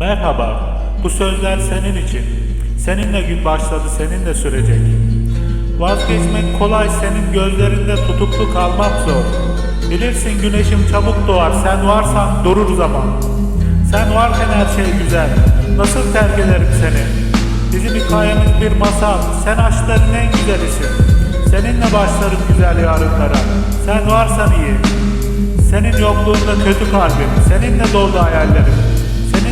Merhaba, bu sözler senin için. Seninle gün başladı, seninle sürecek. Vazgeçmek kolay, senin gözlerinde tutuklu kalmak zor. Bilirsin güneşim çabuk doğar, sen varsan durur zaman. Sen varken her şey güzel, nasıl terk ederim seni? Bizim hikayemiz bir masal, sen aşkların en güzelisin. Seninle başlarım güzel yarınlara, sen varsan iyi. Senin yokluğunda kötü kalbim, seninle dolu hayallerim.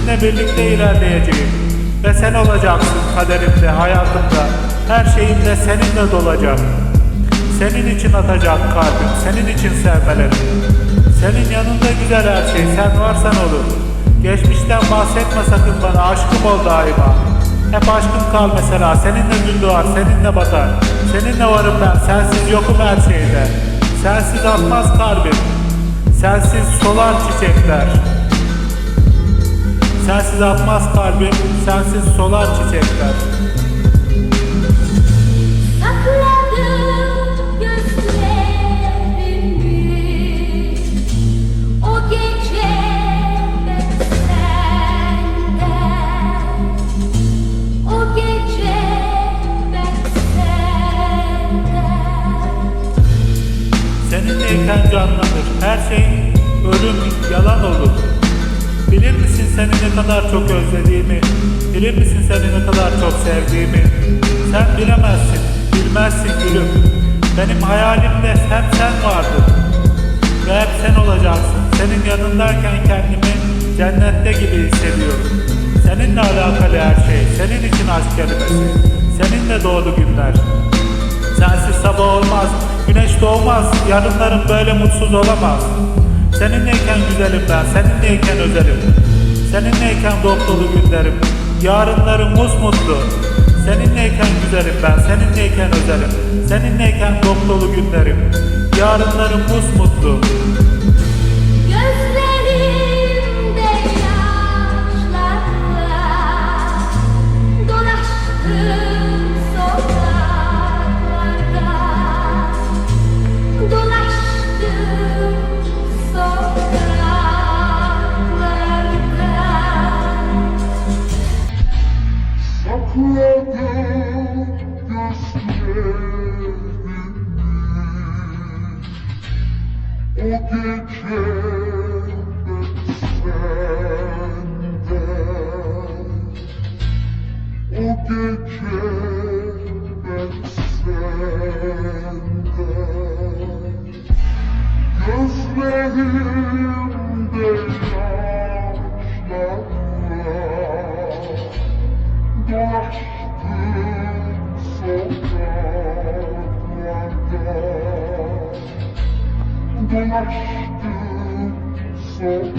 Seninle birlikte ilerleyeceğim. Ve sen olacaksın kaderimde, hayatımda. Her şeyimde seninle dolacak. Senin için atacak kalbim, senin için sevmelerim. Senin yanında güzel her şey, sen varsan olur. Geçmişten bahsetme sakın bana, aşkım ol daima. Hep aşkım kal mesela, seninle gün doğar, seninle batar. Seninle varım ben, sensiz yokum her şeyde. Sensiz atmaz kalbim, sensiz solar çiçekler. Sensiz atmaz kalbim, sensiz solar çiçekler. Seninleyken canlanır, her şey ölüm, yalan olur. Bilir misin seni ne kadar çok özlediğimi, bilir misin seni ne kadar çok sevdiğimi? Sen bilemezsin, bilmezsin gülüm. Benim hayalimde hep sen vardın. Ve hep sen olacaksın. Senin yanındayken kendimi cennette gibi hissediyorum. Seninle alakalı her şey, senin için aşk kelimesi. Seninle doğdu günler. Sensiz sabah olmaz, güneş doğmaz, yarınlarım böyle mutsuz olamaz. Seninleyken güzelim ben, seninleyken özelim. Seninleyken dolu günlerim, yarınlarım musmutlu. Seninleyken güzelim ben, seninleyken özelim. Seninleyken dolu günlerim, yarınlarım musmutlu. Sakladım Dolaştım sokaklarda